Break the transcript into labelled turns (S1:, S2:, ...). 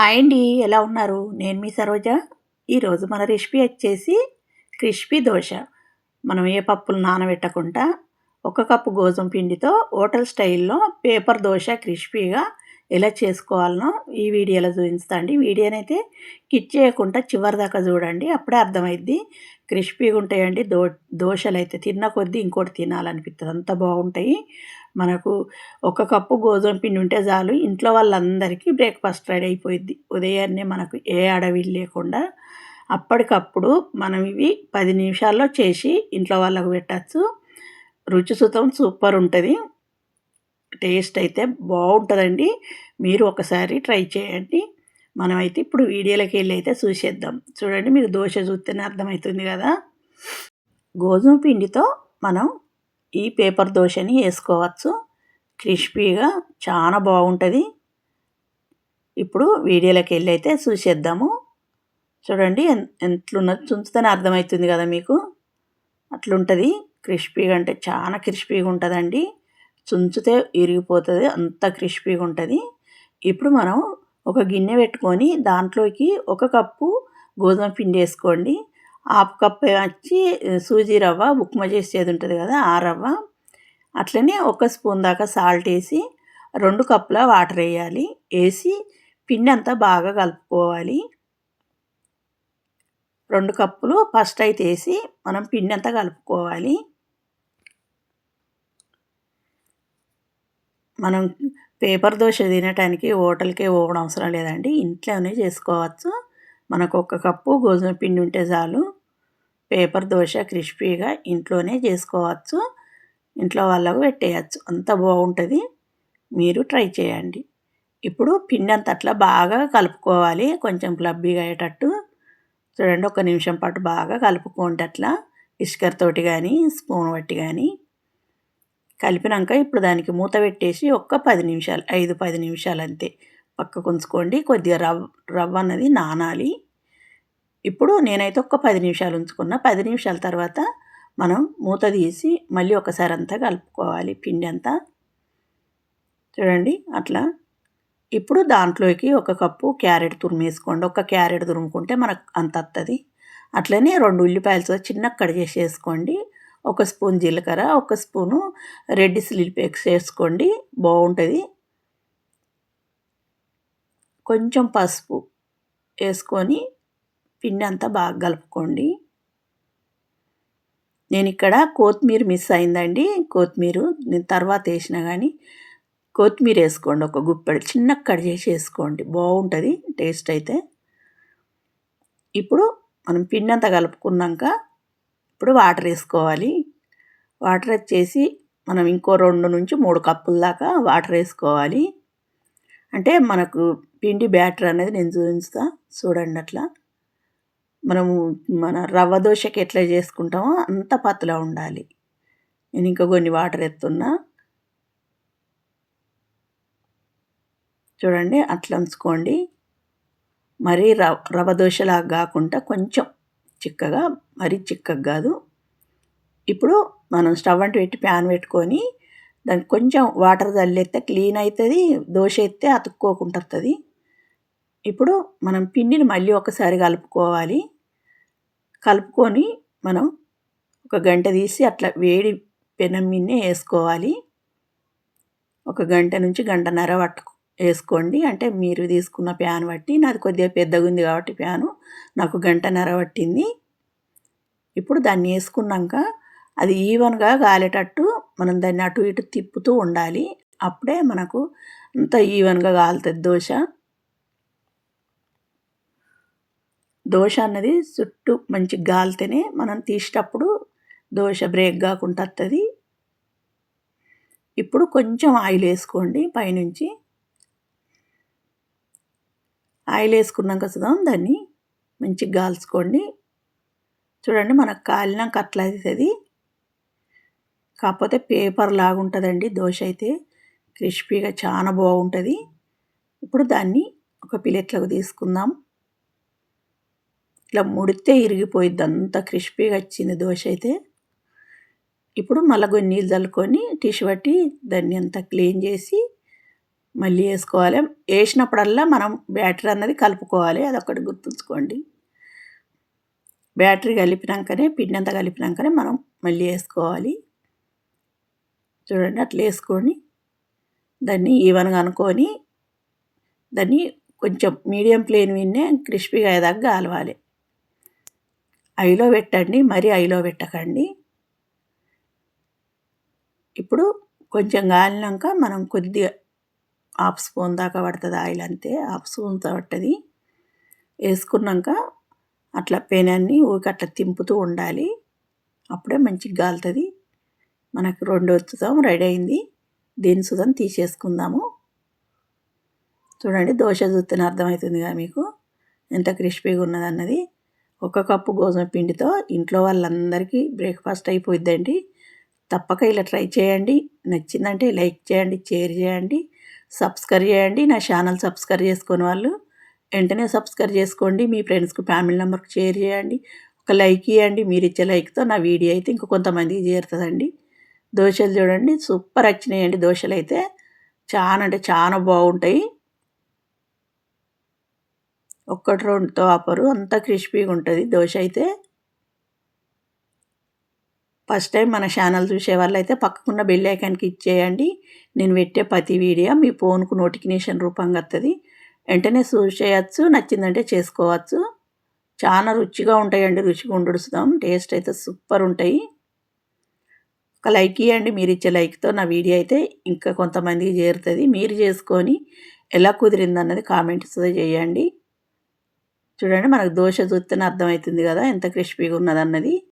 S1: Hi అండి ఎలా ఉన్నారు? నేను మీ సరోజ. ఈరోజు మన రెసిపీ వచ్చేసి క్రిస్పీ దోశ. మనం ఏ పప్పులు నానబెట్టకుండా ఒక కప్పు గోధుమ పిండితో హోటల్ స్టైల్లో పేపర్ దోశ క్రిస్పీగా ఎలా చేసుకోవాలనో ఈ వీడియోలో చూపిస్తా అండి వీడియోనైతే కిట్ చేయకుండా చివరి దాకా చూడండి అప్పుడే అర్థమైద్ది. క్రిస్పీగా ఉంటాయండి దో దోశలు అయితే తిన్న కొద్దీ ఇంకోటి తినాలనిపిస్తుంది అంత బాగుంటాయి. మనకు ఒక కప్పు గోధుమ పిండి ఉంటే చాలు. ఇంట్లో వాళ్ళందరికీ బ్రేక్ఫాస్ట్ రెడీ అయిపోయింది ఉదయాన్నే మనకు ఏ అడవి లేకుండా అప్పటికప్పుడు మనం ఇవి పది నిమిషాల్లో చేసి ఇంట్లో వాళ్ళకు పెట్టచ్చు. రుచి సుతం సూపర్ ఉంటుంది. టేస్ట్ అయితే బాగుంటుందండి. మీరు ఒకసారి ట్రై చేయండి. మనమైతే ఇప్పుడు వీడియోలోకి వెళ్ళి అయితే చూసేద్దాం. చూడండి మీకు దోశ చూస్తేనే అర్థమవుతుంది కదా. గోధుమ పిండితో మనం ఈ పేపర్ దోశని వేసుకోవచ్చు. క్రిస్పీగా చాలా బాగుంటుంది. ఇప్పుడు వీడియోలోకి వెళ్ళి అయితే చూసేద్దాము. చూడండి ఎంతలున్నది చుంచుతేనే అర్థమవుతుంది కదా మీకు. అట్లుంటుంది. క్రిస్పీగా అంటే చాలా క్రిస్పీగా ఉంటుందండి. చుంచితే ఇరిగిపోతుంది. అంత క్రిస్పీగా ఉంటుంది. ఇప్పుడు మనం ఒక గిన్నె పెట్టుకొని దాంట్లోకి ఒక కప్పు గోధుమ పిండి వేసుకోండి. హాఫ్ కప్ వచ్చి సూజీ రవ్వ ఉప్మా చేసేది ఉంటుంది కదా ఆ రవ్వ. అట్లనే ఒక స్పూన్ దాకా సాల్ట్ వేసి రెండు కప్పుల వాటర్ వేయాలి. వేసి పిండి అంతా బాగా కలుపుకోవాలి. రెండు కప్పులు ఫస్ట్ అయితే వేసి మనం పిండి అంతా కలుపుకోవాలి. మనం పేపర్ దోశ తినటానికి హోటల్కే పోవడం అవసరం లేదండి. ఇంట్లోనే చేసుకోవచ్చు. మనకు ఒక కప్పు గోధుమ పిండి ఉంటే చాలు. పేపర్ దోశ క్రిస్పీగా ఇంట్లోనే చేసుకోవచ్చు. ఇంట్లో వాళ్ళకు పెట్టేయచ్చు. అంత బాగుంటుంది. మీరు ట్రై చేయండి. ఇప్పుడు పిండి అంత అట్లా బాగా కలుపుకోవాలి. కొంచెం క్లబ్బీగా అయ్యేటట్టు. చూడండి ఒక నిమిషం పాటు బాగా కలుపుకోండి అట్లా. ఇసుకరతోటి కానీ స్పూన్ బట్టి కానీ కలిపినాక ఇప్పుడు దానికి మూత పెట్టేసి ఒక్క పది నిమిషాలు ఐదు పది నిమిషాలు అంతే. పక్కకు ఉంచుకోండి. కొద్దిగా రవ్వ రవ్వ అన్నది నానాలి. ఇప్పుడు నేనైతే ఒక పది నిమిషాలు ఉంచుకున్న. పది నిమిషాల తర్వాత మనం మూత తీసి మళ్ళీ ఒకసారి అంతా కలుపుకోవాలి. పిండి అంతా. చూడండి అట్లా. ఇప్పుడు దాంట్లోకి ఒక కప్పు క్యారెట్ తురిమేసుకోండి. ఒక క్యారెట్ తురుముకుంటే మనకు అంత వస్తుంది అట్లనే రెండు ఉల్లిపాయలు చిన్న కట్ చేసి వేసుకోండి ఒక స్పూన్ జీలకర్ర ఒక స్పూను రెడ్ స్లిల్ పేక్స్ వేసుకోండి. బాగుంటుంది. కొంచెం పసుపు వేసుకొని పిండి అంతా బాగా కలుపుకోండి. నేను ఇక్కడ కొత్తిమీర మిస్ అయిందండి. కొత్తిమీర నేను తర్వాత వేసినా కానీ కొత్తిమీర వేసుకోండి. ఒక గుప్పెడు చిన్న కట్ చేసి వేసుకోండి. బాగుంటుంది టేస్ట్ అయితే. ఇప్పుడు మనం పిండి అంతా కలుపుకున్నాక ఇప్పుడు వాటర్ వేసుకోవాలి. వాటర్ వచ్చేసి మనం ఇంకో రెండు నుంచి మూడు కప్పుల దాకా వాటర్ వేసుకోవాలి. అంటే మనకు పిండి బ్యాటర్ అనేది నేను చూపిస్తా. చూడండి అట్లా. మనము మన రవ్వ దోశకి ఎట్లా చేసుకుంటామో అంత పతలా ఉండాలి. నేను ఇంకా కొన్ని వాటర్ ఎత్తున్నా. చూడండి అట్లా ఉంచుకోండి. మరీ రవ రవ్వ దోశలాగా కాకుండా కొంచెం చిక్కగా మరీ చిక్కగా కాదు. ఇప్పుడు మనం స్టవ్ అంటూ పెట్టి ప్యాన్ పెట్టుకొని దానికి కొంచెం వాటర్ చల్లేస్తే క్లీన్ అవుతుంది దోశ ఎత్తే అతుక్కోకుండా వస్తుంది ఇప్పుడు మనం పిండిని మళ్ళీ ఒకసారి కలుపుకోవాలి. కలుపుకొని మనం ఒక గంట తీసి అట్లా వేడి పెనం మిన్నే వేసుకోవాలి. ఒక గంట నుంచి గంటన్నర పట్టు వేసుకోండి. అంటే మీరు తీసుకున్న ప్యాన్ బట్టి నాది కొద్దిగా పెద్దగా ఉంది కాబట్టి ప్యాను నాకు గంటన్నర పట్టింది. ఇప్పుడు దాన్ని వేసుకున్నాక అది ఈవెన్గా కాలేటట్టు మనం దాన్ని అటు ఇటు తిప్పుతూ ఉండాలి. అప్పుడే మనకు అంత ఈవెన్గా కాలుతుంది దోశ. దోశ అన్నది చుట్టూ మంచి గాలితేనే మనం తీసేటప్పుడు దోశ బ్రేక్ కాకుండా వస్తుంది ఇప్పుడు కొంచెం ఆయిల్ వేసుకోండి పైనుంచి. ఆయిల్ వేసుకున్నాక సుగం దాన్ని మంచిగా కాల్చుకోండి చూడండి మనకు కాలినాక అట్లా అవుతుంది కాకపోతే పేపర్ లాగా ఉంటుందండి దోశ అయితే. క్రిస్పీగా చాలా బాగుంటుంది. ఇప్పుడు దాన్ని ఒక ప్లేట్లోకి తీసుకుందాం. ఇట్లా ముడితే ఇరిగిపోయిద్ది అంత క్రిస్పీగా వచ్చింది దోశ అయితే. ఇప్పుడు మళ్ళీ కొన్ని నీళ్ళు చల్లుకొని టిష్యూ పట్టి దాన్ని అంతా క్లీన్ చేసి మళ్ళీ వేసుకోవాలి. వేసినప్పుడల్లా మనం బ్యాటరీ అన్నది కలుపుకోవాలి అదొకటి గుర్తుంచుకోండి. బ్యాటరీ కలిపినాకనే పిండి అంతా కలిపినాకనే మనం మళ్ళీ వేసుకోవాలి. చూడండి అట్లా వేసుకొని దాన్ని ఈవెన్గా అనుకొని దాన్ని కొంచెం మీడియం ప్లేన్ విన్నే క్రిస్పీగా అయ్యేదాకా కాలవాలి. ఐలో పెట్టండి మరీ ఐలో పెట్టకండి. ఇప్పుడు కొంచెం గాలినాక మనం కొద్దిగా హాఫ్ స్పూన్ దాకా పడుతుంది ఆయిల్ అంతే హాఫ్ స్పూన్తో పట్టది వేసుకున్నాక అట్లా పెనాన్ని ఊరికి అట్లా తింపుతూ ఉండాలి. అప్పుడే మంచిగా గాలుతుంది. మనకు రెండు వచ్చుతాం రెడీ అయింది. దీని సుతం తీసేసుకుందాము. చూడండి దోశ చూస్తేనే అర్థమవుతుందిగా మీకు. ఎంత క్రిస్పీగా ఉన్నదన్నది. ఒక కప్పు గోధుమ పిండితో ఇంట్లో వాళ్ళందరికీ బ్రేక్ఫాస్ట్ అయిపోయిద్దండి. తప్పక ఇలా ట్రై చేయండి. నచ్చిందంటే లైక్ చేయండి షేర్ చేయండి సబ్స్క్రైబ్ చేయండి. నా ఛానల్ సబ్స్క్రైబ్ చేసుకుని వాళ్ళు వెంటనే సబ్స్క్రైబ్ చేసుకోండి. మీ ఫ్రెండ్స్కి ఫ్యామిలీ మెంబర్కి షేర్ చేయండి. ఒక లైక్ ఇవ్వండి మీరు ఇచ్చే లైక్తో నా వీడియో అయితే ఇంక కొంతమందికి చేరుతుందండి. దోశలు చూడండి. సూపర్ వచ్చినాయండి దోశలు అయితే. చాలా అంటే చాలా బాగుంటాయి. ఒక్కటి రెండుతో ఆపరు అంత క్రిస్పీగా ఉంటుంది. దోశ అయితే ఫస్ట్ టైం మన ఛానల్ చూసే వాళ్ళైతే పక్కకున్న బెల్ ఐకాన్కి ఇచ్చేయండి. నేను పెట్టే ప్రతి వీడియో మీ ఫోన్కు నోటిఫికేషన్ రూపంగా వస్తుంది వెంటనే చూసేయచ్చు నచ్చిందంటే చేసుకోవచ్చు. చాలా రుచిగా ఉంటాయండి రుచిగా ఉండుస్తాం టేస్ట్ అయితే సూపర్ ఉంటాయి. ఒక లైక్ ఇవ్వండి మీరు ఇచ్చే లైక్తో నా వీడియో అయితే ఇంకా కొంతమందికి చేరుతుంది. మీరు చేసుకొని ఎలా కుదిరింది అన్నది కామెంట్స్ చేయండి. చూడండి మనకు దోశ చూస్తేనే అర్థమవుతుంది కదా ఎంత క్రిస్పీగా ఉన్నదన్నది.